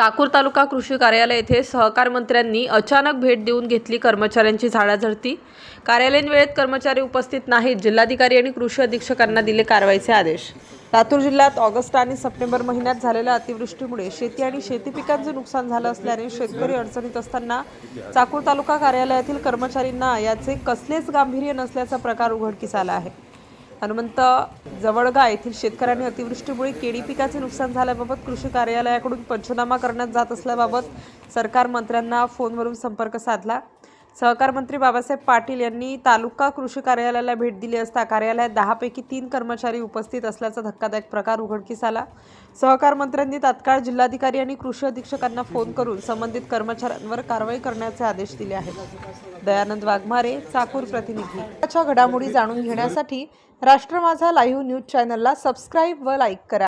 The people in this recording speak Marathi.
चाकूर तालुका कृषी कार्यालय येथे सहकार मंत्र्यांनी अचानक भेट देऊन घेतली कर्मचाऱ्यांची झाडाझडती. कार्यालयीन वेळेत कर्मचारी उपस्थित नाहीत. जिल्हाधिकारी आणि कृषी अधीक्षकांना दिले कारवाईचे आदेश. लातूर जिल्ह्यात ऑगस्ट आणि सप्टेंबर महिन्यात झालेल्या अतिवृष्टीमुळे शेती आणि शेती पिकांचे नुकसान झालं असल्याने शेतकरी अडचणीत असताना चाकूर तालुका कार्यालयातील कर्मचाऱ्यांना याचे कसलेच गांभीर्य नसल्याचा प्रकार उघडकीस आला आहे. हनुमंत जवळगा येथील शेतकऱ्यांनी अतिवृष्टीमुळे केळी पिकाचे नुकसान झाल्याबाबत कृषी कार्यालयाकडून पंचनामा करण्यात जात असल्याबाबत सरकार मंत्र्यांना फोनवरून संपर्क साधला. सहकार मंत्री बाबासाहेब पाटील यांनी तालुका कृषी कार्यालयाला भेट दिली असता कार्यालयात दहापैकी तीन कर्मचारी उपस्थित असल्याचा धक्कादायक प्रकार उघडकीस आला. सहकार मंत्र्यांनी तात्काळ जिल्हाधिकारी आणि कृषी अधीक्षकांना फोन करून संबंधित कर्मचाऱ्यांवर कारवाई करण्याचे आदेश दिले आहेत. दयानंद वाघमारे चाकूर प्रतिनिधी. घडामोडी जाणून घेण्यासाठी राष्ट्र माझा लाईव्ह न्यूज चॅनलला सबस्क्राईब व लाईक करा.